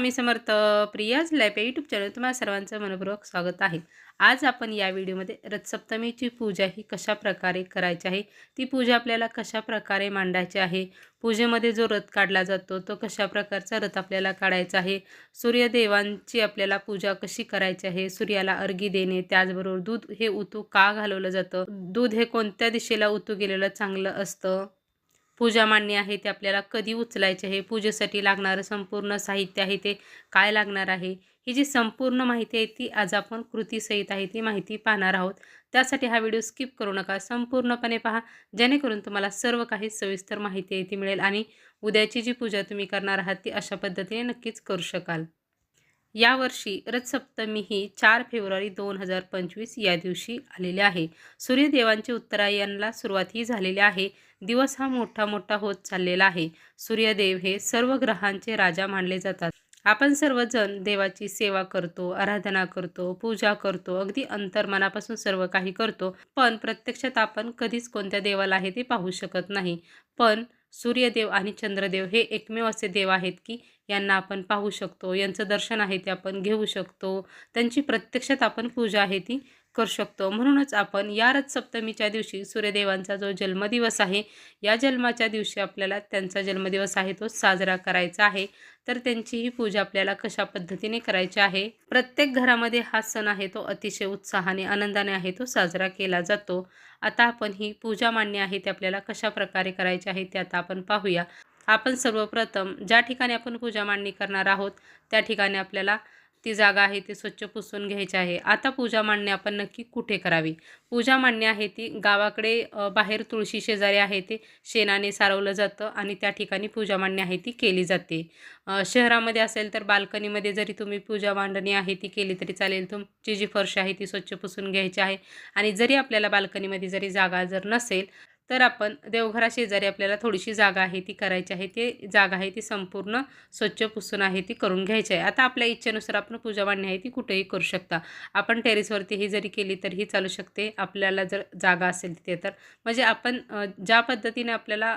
स्वामी Samarth Priya's life या YouTube channel तुम्हाला सर्वांचं मनपूर्वक स्वागत आहे. आज आपण या व्हिडिओमध्ये रथसप्तमीची पूजा ही कशा प्रकारे करायची आहे? ती पूजा आपल्याला कशा प्रकारे मांडायची आहे? पूजेमध्ये जो रथ काढला जातो तो कशा प्रकारचा रथ आपल्याला काढायचा आहे? सूर्यदेवांची आपल्याला पूजा कशी करायची आहे? सूर्याला अर्घी देणे त्याचबरोबर दूध हे उतू का घालवलं जातं? दूध हे कोणत्या दिशेला उतू गेलेलं चांगलं असतं? पूजा मांडणी आहे ते आपल्याला कधी उचलायचे आहे? पूजेसाठी लागणारं संपूर्ण साहित्य आहे ते काय लागणार आहे? ही जी संपूर्ण माहिती आहे ती आज आपण कृतीसहित आहे ती माहिती पाहणार आहोत. त्यासाठी हा व्हिडिओ स्किप करू नका. संपूर्णपणे पहा. जेणेकरून तुम्हाला सर्व काही सविस्तर माहिती आहे ती मिळेल आणि उद्याची जी पूजा तुम्ही करणार आहात ती अशा पद्धतीने नक्कीच करू शकाल. यावर्षी रथसप्तमी ही चार फेब्रुवारी दोन हजार पंचवीस या दिवशी आलेली आहे. सूर्यदेवांचे उत्तरायणला सुरुवात ही झालेली आहे. दिवस हा मोठा मोठा होत चाललेला आहे. सूर्यदेव हे सर्व ग्रहांचे राजा मानले जातात. आपण सर्वजण देवाची सेवा करतो आराधना करतो पूजा करतो अगदी अंतर्मनापासून सर्व काही करतो पण प्रत्यक्षात आपण कधीच कोणत्या देवाला आहे ते पाहू शकत नाही. पण सूर्यदेव आणि चंद्रदेव हे एकमेव असे देव आहेत की यांना आपण पाहू शकतो. यांचं दर्शन आहे ते आपण घेऊ शकतो. त्यांची प्रत्यक्षात आपण पूजा आहे ती करू शकतो. म्हणूनच आपण या रथसप्तमीच्या दिवशी सूर्यदेवांचा जो जन्मदिवस आहे या जन्माच्या दिवशी आपल्याला त्यांचा जन्मदिवस आहे तो साजरा करायचा आहे. तर त्यांची ही पूजा आपल्याला कशा पद्धतीने करायची आहे? प्रत्येक घरामध्ये हा सण आहे तो अतिशय उत्साहाने आनंदाने आहे तो साजरा केला जातो. आता आपण ही पूजा मांडणी आहे ते आपल्याला कशा प्रकारे करायची आहे ते आता आपण पाहूया. आपण सर्वप्रथम ज्या ठिकाणी आपण पूजा मांडणी करणार आहोत त्या ठिकाणी आपल्याला ती जागा आहे ती स्वच्छ पुसून घ्यायची आहे. आता पूजा मांडणी आपण नक्की कुठे करावी? पूजा मांडणी आहे ती गावाकडे बाहेर तुळशी शेजारी आहे ते शेणाने सारवलं जातं आणि त्या ठिकाणी पूजा मांडणी आहे ती केली जाते. शहरामध्ये असेल तर बाल्कनीमध्ये जरी तुम्ही पूजा मांडणी आहे ती केली तरी चालेल. तुमची जी फर्श आहे ती स्वच्छ पुसून घ्यायची आहे आणि जरी आपल्याला बाल्कनीमध्ये जरी जागा जर नसेल तर आपण देवघरा शेजारी आपल्याला थोडीशी जागा आहे ती करायची आहे ते जागा आहे ती संपूर्ण स्वच्छ पुसून आहे ती करून घ्यायची आहे. आता आपल्या इच्छेनुसार आपण पूजा मांडणी आहे ती कुठेही करू शकता. आपण टेरेसवरती ही जरी केली तरीही चालू शकते. आपल्याला जर जागा असेल तिथे तर. म्हणजे आपण ज्या पद्धतीने आपल्याला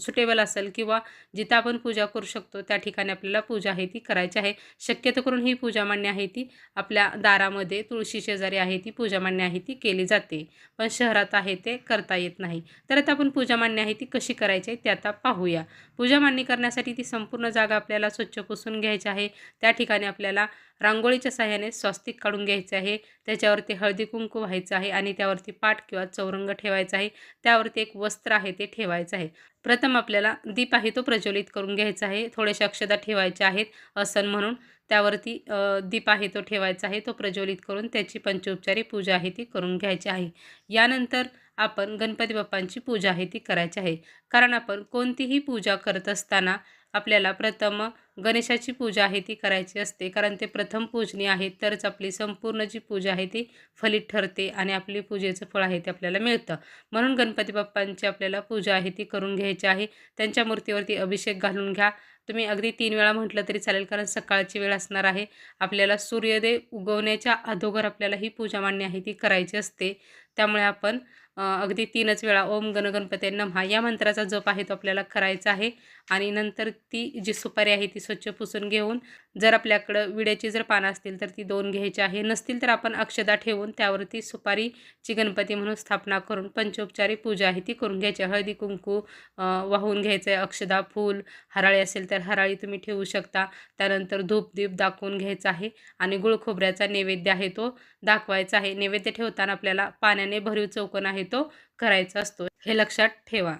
सुटेबल असेल किंवा जिथं आपण पूजा करू शकतो त्या ठिकाणी आपल्याला पूजा आहे ती करायची आहे. शक्यतो करून ही पूजा मांडणी आहे ती आपल्या दारामध्ये तुळशी शेजारी आहे ती पूजा मांडणी आहे ती केली जाते. पण शहरात आहे ते करता येत नाही. तर आता आपण पूजा मांडणी आहे ती कशी करायची आहे ते आता पाहूया. पूजा मांडणी करण्यासाठी ती संपूर्ण जागा आपल्याला स्वच्छ पुसून घ्यायची आहे. त्या ठिकाणी आपल्याला रांगोळीच्या सहाय्याने स्वस्तिक काढून घ्यायचे आहे. त्याच्यावरती हळदी कुंकू व्हायचं आहे आणि त्यावरती पाठ किंवा चौरंग ठेवायचा आहे. त्यावरती एक वस्त्र आहे ते ठेवायचं आहे. प्रथम आपल्याला दीप आहे तो प्रज्वलित करून घ्यायचा आहे. थोड्याशा अक्षदा ठेवायच्या आहेत. असन म्हणून त्यावरती दीप आहे तो ठेवायचा आहे तो प्रज्वलित करून त्याची पंचोपचारी पूजा आहे ती करून घ्यायची आहे. यानंतर आपण गणपती बाप्पांची पूजा आहे ती करायची आहे. कारण आपण कोणतीही पूजा करत असताना आपल्याला प्रथम गणेशाची पूजा आहे ती करायची असते. कारण ते प्रथम पूजनी आहे तरच आपली संपूर्ण जी पूजा आहे ती फलित ठरते आणि आपली पूजेचं फळ आहे ते आपल्याला मिळतं. म्हणून गणपती बाप्पांची आपल्याला पूजा आहे ती करून घ्यायची आहे. त्यांच्या मूर्तीवरती अभिषेक घालून घ्या. तुम्ही अगदी तीन वेळा म्हटलं तरी चालेल कारण सकाळची वेळ असणार आहे. आपल्याला सूर्योदय उगवण्याच्या अधोगर आपल्याला ही पूजा मांडणी आहे ती करायची असते. त्यामुळे आपण अगदी तीनच वेळा ओम गणगणपती नमहा या मंत्राचा जप आहे तो आपल्याला करायचा आहे. आणि नंतर ती जी सुपारी आहे ती स्वच्छ पुसून घेऊन जर आपल्याकडं विड्याची जर पानं असतील तर ती दोन घ्यायची आहे. नसतील तर आपण अक्षदा ठेवून त्यावरती सुपारीची गणपती म्हणून स्थापना करून पंचोपचारी पूजा आहे ती करून घ्यायची. हळदी कुंकू वाहून घ्यायचं आहे अक्षदा फूल हराळी असेल तर हराळी तुम्ही ठेवू शकता. त्यानंतर धूपदीप दाखवून घ्यायचा आहे आणि गुळ खोबऱ्याचा नैवेद्य आहे तो दाखवायचा आहे. नैवेद्य ठेवताना आपल्याला पाण्याने भरीव चौकन आहे तो करायचा असतो. हे लक्षात ठेवा.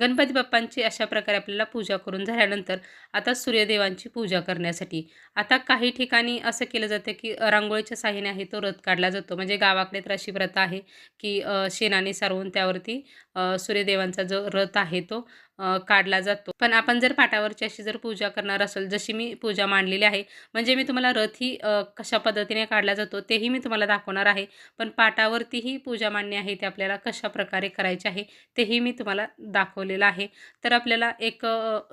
गणपती बाप्पांची अशा प्रकारे आपल्याला पूजा करून झाल्यानंतर आता सूर्यदेवांची पूजा करण्यासाठी. आता काही ठिकाणी असं केलं जातं की रांगोळीच्या साह्याने आहे तो रथ काढला जातो. म्हणजे गावाकडे तर अशी प्रथा आहे की शेणाने सारवून त्यावरती सूर्यदेवांचा जो रथ आहे तो काढला जातो. पण आपण जर पाटावरची अशी जर पूजा करणार असेल जशी मी पूजा मांडलेली आहे म्हणजे मी तुम्हाला रथही कशा पद्धतीने काढला जातो तेही मी तुम्हाला दाखवणार आहे. पण पाटावरतीही पूजा मांडणी आहे ते आपल्याला कशा प्रकारे करायचे आहे तेही मी तुम्हाला दाखवलेलं आहे. तर आपल्याला एक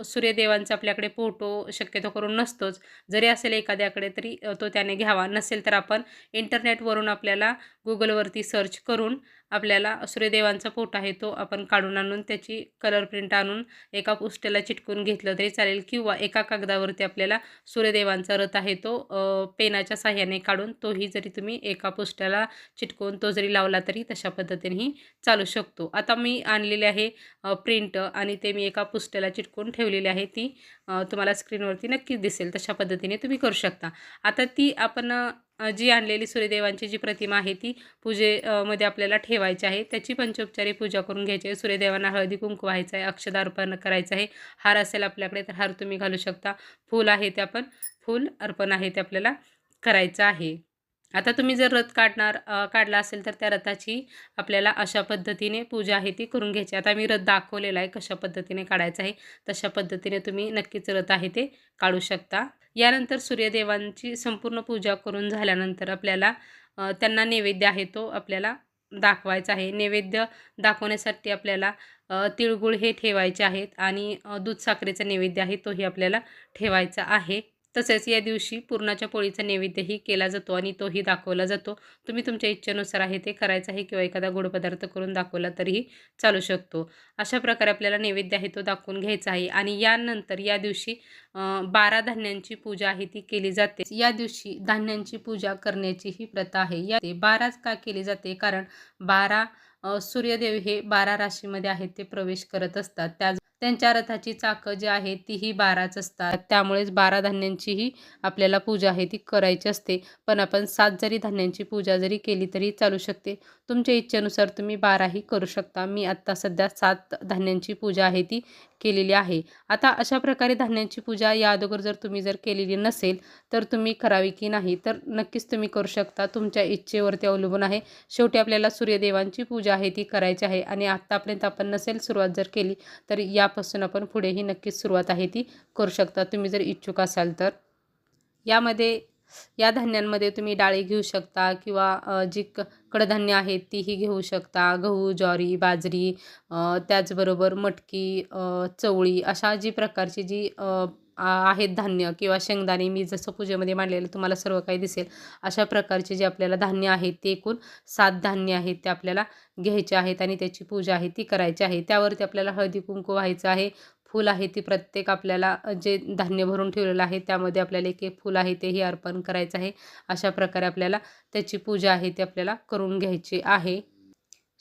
सूर्यदेवांचा आपल्याकडे फोटो शक्यतो करून नसतोच. जरी असेल एखाद्याकडे तरी तो त्याने घ्यावा. नसेल तर आपण इंटरनेटवरून आपल्याला गुगलवरती सर्च करून आपल्याला सूर्यदेवांचा पोट आहे तो आपण काढून आणून त्याची कलर प्रिंट आणून एका पुस्तेला चिटकून घेतलं तरी चालेल किंवा एका कागदावरती आपल्याला सूर्यदेवांचा रथ आहे तो पेनाच्या साह्याने काढून तोही जरी तुम्ही एका पुस्त्याला चिटकून तो जरी लावला तरी तशा पद्धतीनेही चालू शकतो. आता मी आणलेले आहे प्रिंट आणि ते मी एका पुस्त्याला चिटकून ठेवलेली आहे ती तुम्हाला स्क्रीनवरती नक्कीच दिसेल तशा पद्धतीने तुम्ही करू शकता. आता ती आपण जी आणलेली सूर्यदेवांची जी प्रतिमा आहे ती पूजे मध्ये आपल्याला ठेवायची आहे. त्याची पंचोपचारी पूजा करून घ्यायची आहे. सूर्यदेवांना हळदी कुंकू व्हायचं आहे अक्षदार्पण करायचं आहे. हार असेल आपल्याकडे तर हार तुम्ही घालू शकता. फूल आहे ते आपण फूल अर्पण आहे ते आपल्याला करायचं आहे. आता तुम्ही जर रथ काढणार काढला असेल तर त्या रथाची आपल्याला अशा पद्धतीने पूजा आहे ती करून घ्यायची आता मी रथ दाखवलेला आहे कशा पद्धतीने काढायचं आहे. तशा पद्धतीने तुम्ही नक्कीच रथ आहे ते काढू शकता. यानंतर सूर्यदेवांची संपूर्ण पूजा करून झाल्यानंतर आपल्याला त्यांना नैवेद्य आहे तो आपल्याला दाखवायचा आहे. नैवेद्य दाखवण्यासाठी आपल्याला तिळगुळ हे ठेवायचे आहेत आणि दूध साखरेचा नैवेद्य आहे तोही आपल्याला ठेवायचा आहे. तसेच या दिवशी पुरणाच्या पोळीचा नैवेद्यही केला जातो आणि तोही दाखवला जातो. तुम्ही तुमच्या इच्छेनुसार आहे ते करायचं आहे किंवा एखादा गोड पदार्थ करून दाखवला तरीही चालू शकतो. अशा प्रकारे आपल्याला नैवेद्य आहे तो दाखवून घ्यायचा आहे आणि यानंतर या दिवशी बारा धान्यांची पूजा आहे ती केली जाते. या दिवशी धान्यांची पूजा करण्याची ही प्रथा आहे. या बाराच का केली जाते? कारण बारा सूर्यदेव हे बारा राशीमध्ये आहेत ते प्रवेश करत असतात. त्याच त्यांच्या रथाची चाकं जी आहेत तीही बाराच असतात. त्यामुळेच बारा धान्यांचीही आपल्याला पूजा आहे ती करायची असते. पण आपण सात जरी धान्यांची पूजा जरी केली तरी चालू शकते. तुमच्या इच्छेनुसार तुम्ही बाराही करू शकता. मी आत्ता सध्या सात धान्यांची पूजा आहे ती केलेली आहे. आता अशा प्रकारे धान्यांची पूजा या अगोदर जर तुम्ही जर केलेली नसेल तर तुम्ही करावी की नाही? तर नक्कीच तुम्ही करू शकता. तुमच्या इच्छेवरती अवलंबून आहे. शेवटी आपल्याला सूर्यदेवांची पूजा आहे ती करायची आहे. आणि आत्तापर्यंत आपण नसेल सुरुवात जर केली तर या यापासून आपण पुढेही नक्कीच सुरुवात आहे ती करू शकता. तुम्ही जर इच्छुक असाल तर. यामध्ये या धान्यांमध्ये तुम्ही डाळी घेऊ शकता किंवा जी क कडधान्य आहेत तीही घेऊ शकता. गहू ज्वारी बाजरी त्याचबरोबर मटकी चवळी अशा जी प्रकारची जी आहेत धान्य किंवा शेंगदाणे मी जसं पूजेमध्ये मांडलेलं तुम्हाला सर्व काही दिसेल. अशा प्रकारचे जे आपल्याला धान्य आहेत ते एकूण सात धान्य आहेत ते आपल्याला घ्यायचे आहेत आणि त्याची पूजा आहे ती करायची आहे. त्यावरती आपल्याला हळदी कुंकू व्हायचं आहे. फूल आहे ती प्रत्येक आपल्याला जे धान्य भरून ठेवलेलं आहे त्यामध्ये आपल्याला एक एक फूल आहे तेही अर्पण करायचं आहे. अशा प्रकारे आपल्याला त्याची पूजा आहे ती आपल्याला करून घ्यायची आहे.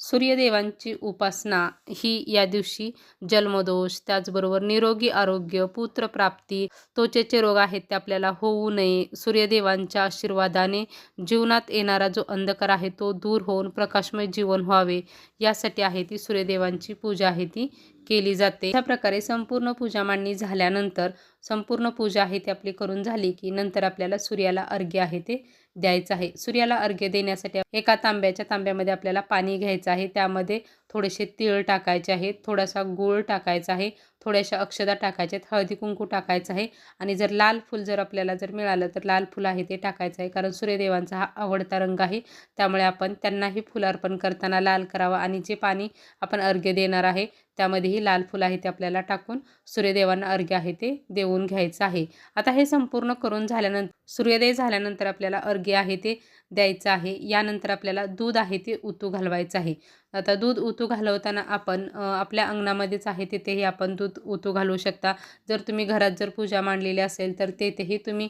सूर्यदेवांची उपासना ही या दिवशी जन्मदोष त्याचबरोबर निरोगी आरोग्य पुत्रप्राप्ती त्वचेचे रोग आहेत ते आपल्याला होऊ नये. सूर्यदेवांच्या आशीर्वादाने जीवनात येणारा जो अंधकार आहे तो दूर होऊन प्रकाशमय जीवन व्हावे. यासाठी आहे ती सूर्यदेवांची पूजा आहे ती केली जाते. अशा प्रकारे संपूर्ण पूजा मांडणी झाल्यानंतर संपूर्ण पूजा आहे ती आपली करून झाली की नंतर आपल्याला सूर्याला अर्घ्य आहे ते द्यायचं आहे. सूर्याला अर्घ्य देण्यासाठी एका तांब्याच्या तांब्यामध्ये आपल्याला पाणी घ्यायचं आहे. त्यामध्ये थोडेसे तीळ टाकायचे आहेत थोडासा गूळ टाकायचा आहे. थोड्याशा अक्षदा टाकायच्या आहेत हळदी कुंकू टाकायचं आहे. आणि जर लाल फूल जर आपल्याला जर मिळालं तर लाल फुल आहे ते टाकायचं आहे. कारण सूर्यदेवांचा हा आवडता रंग आहे. त्यामुळे आपण त्यांनाही फुल अर्पण करताना लाल करावा आणि जे पाणी आपण अर्घ्य देणार आहे त्यामध्येही लाल फुल आहे ते आपल्याला टाकून सूर्यदेवांना अर्घ्य आहे ते देऊन घ्यायचं आहे. आता हे संपूर्ण करून झाल्यानंतर सूर्योदय झाल्यानंतर आपल्याला अर्घ्य आहे ते द्यायचं आहे. यानंतर आपल्याला दूध आहे ते उतू घालवायचं आहे. आता दूध उतू घालवताना आपण आपल्या अंगणामध्येच आहे तिथेही आपण दूध उतू घालवू शकता. जर तुम्ही घरात जर पूजा मांडलेली असेल तर तेथेही तुम्ही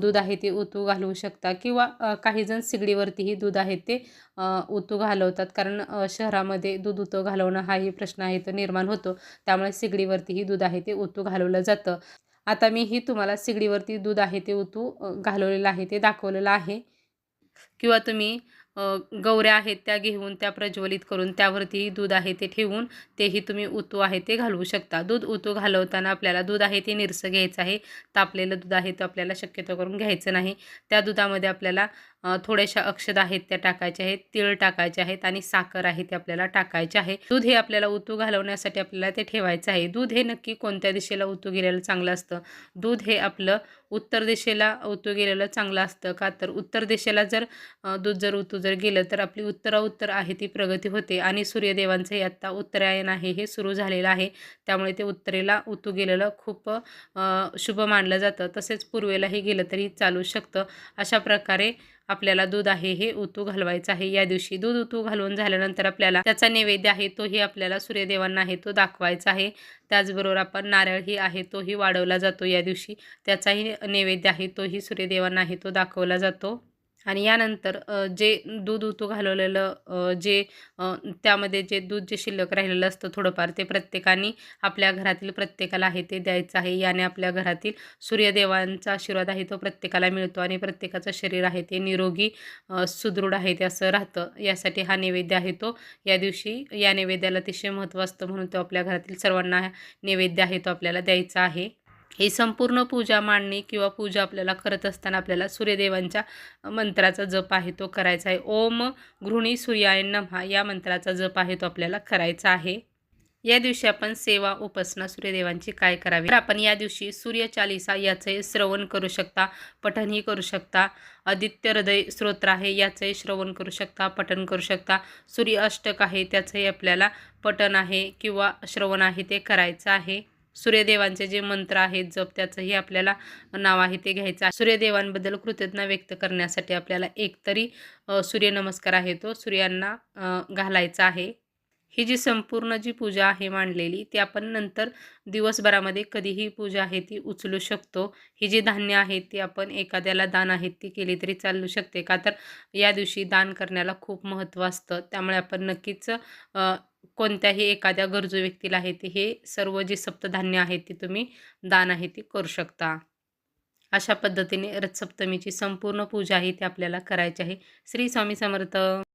दूध आहे ते उतू घालवू शकता. किंवा काही जण सिगडीवरतीही दूध आहे ते उतू घालवतात. कारण शहरामध्ये दूध ओतू घालवणं हाही प्रश्न आहे तो निर्माण होतो. त्यामुळे सिगडीवरतीही दूध आहे ते उतू घालवलं जातं. आता मी ही तुम्हाला सिगडीवरती दूध आहे ते उतू घालवलेलं आहे ते दाखवलेलं आहे. किंवा तुम्ही गौऱ्या आहेत त्या घेऊन त्या प्रज्वलित करून त्यावरती दूध आहे ते ठेवून तेही तुम्ही उतू आहे ते घालवू शकता. दूध उतू घालवताना आपल्याला दूध आहे ते निरसं घ्यायचं आहे. तापलेलं दूध आहे ते आपल्याला शक्यतो करून घ्यायचं नाही. त्या दुधामध्ये आपल्याला थोड्याशा अक्षद आहेत त्या टाकायच्या आहेत तिळ टाकायचे आहेत आणि साखर आहे ते आपल्याला टाकायचे आहे. दूध हे आपल्याला उतू घालवण्यासाठी आपल्याला ते ठेवायचं आहे. दूध हे नक्की कोणत्या दिशेला उतू गेलेलं चांगलं असतं? दूध हे आपलं उत्तर दिशेला उतू गेलेलं चांगलं असतं का? तर उत्तर दिशेला जर दूध जर उतू जर गेलं तर आपली उत्तरा उत्तर आहे ती प्रगती होते आणि सूर्यदेवांचं हे आत्ता उत्तरायण आहे हे सुरू झालेलं आहे. त्यामुळे ते उत्तरेला उतू गेलेलं खूप शुभ मानलं जातं. तसेच पूर्वेलाही गेलं तरी चालू शकतं. अशा प्रकारे आपल्याला दूध आहे हे उतू घालवायचं आहे. या दिवशी दूध उतू घालून झाल्यानंतर आपल्याला त्याचा नैवेद्य आहे तोही आपल्याला सूर्यदेवांना आहे तो दाखवायचा आहे. त्याचबरोबर आपण नारळही आहे तोही वाढवला जातो या दिवशी. त्याचाही नैवेद्य आहे तोही सूर्यदेवांना आहे तो दाखवला जातो. आणि यानंतर जे दूध उतू घालवलेलं जे त्यामध्ये जे दूध जे शिल्लक राहिलेलं असतं थोडंफार ते प्रत्येकाने आपल्या घरातील प्रत्येकाला आहे ते द्यायचं आहे. याने आपल्या घरातील सूर्यदेवांचा आशीर्वाद आहे तो प्रत्येकाला मिळतो आणि प्रत्येकाचं शरीर आहे ते निरोगी सुदृढ आहे ते असं राहतं. यासाठी हा नैवेद्य आहे तो. या दिवशी या नैवेद्याला अतिशय महत्त्व असतं म्हणून तो आपल्या घरातील सर्वांना नैवेद्य आहे तो आपल्याला द्यायचा आहे. ही संपूर्ण पूजा मांडणी किंवा पूजा आपल्याला करत असताना आपल्याला सूर्यदेवांच्या मंत्राचा जप आहे तो करायचा आहे. ओम गृहिणी सूर्याय नमहा या मंत्राचा जप आहे तो आपल्याला करायचा आहे. या दिवशी आपण सेवा उपासना सूर्यदेवांची काय करावी? तर आपण या दिवशी सूर्यचालिसा याचे श्रवण करू शकता पठनही करू शकता. आदित्य हृदय स्तोत्र आहे याचंही श्रवण करू शकता पठन करू शकता. सूर्य अष्टक आहे त्याचंही आपल्याला पठन आहे किंवा श्रवण आहे ते करायचं आहे. सूर्यदेवांचे जे मंत्र आहेत जप त्याचंही आपल्याला नाव आहे ते घ्यायचं आहे. सूर्यदेवांबद्दल कृतज्ञता व्यक्त करण्यासाठी आपल्याला एकतरी सूर्यनमस्कार आहे तो. सूर्यांना घालायचा आहे. ही जी संपूर्ण जी पूजा आहे मांडलेली ती आपण नंतर दिवसभरामध्ये कधीही पूजा आहे ती उचलू शकतो. ही जी धान्य आहेत ती आपण एखाद्याला दान आहेत ती केली तरी चालू शकते. का तर या दिवशी दान करण्याला खूप महत्त्व असतं. त्यामुळे आपण नक्कीच कोणत्याही एखाद्या गरजू व्यक्तीला आहे ते हे सर्व जी सप्तधान्य आहेत ती तुम्ही दान आहे ती करू शकता. अशा पद्धतीने रथसप्तमीची संपूर्ण पूजा आहे ती आपल्याला करायची आहे. श्री स्वामी समर्थ.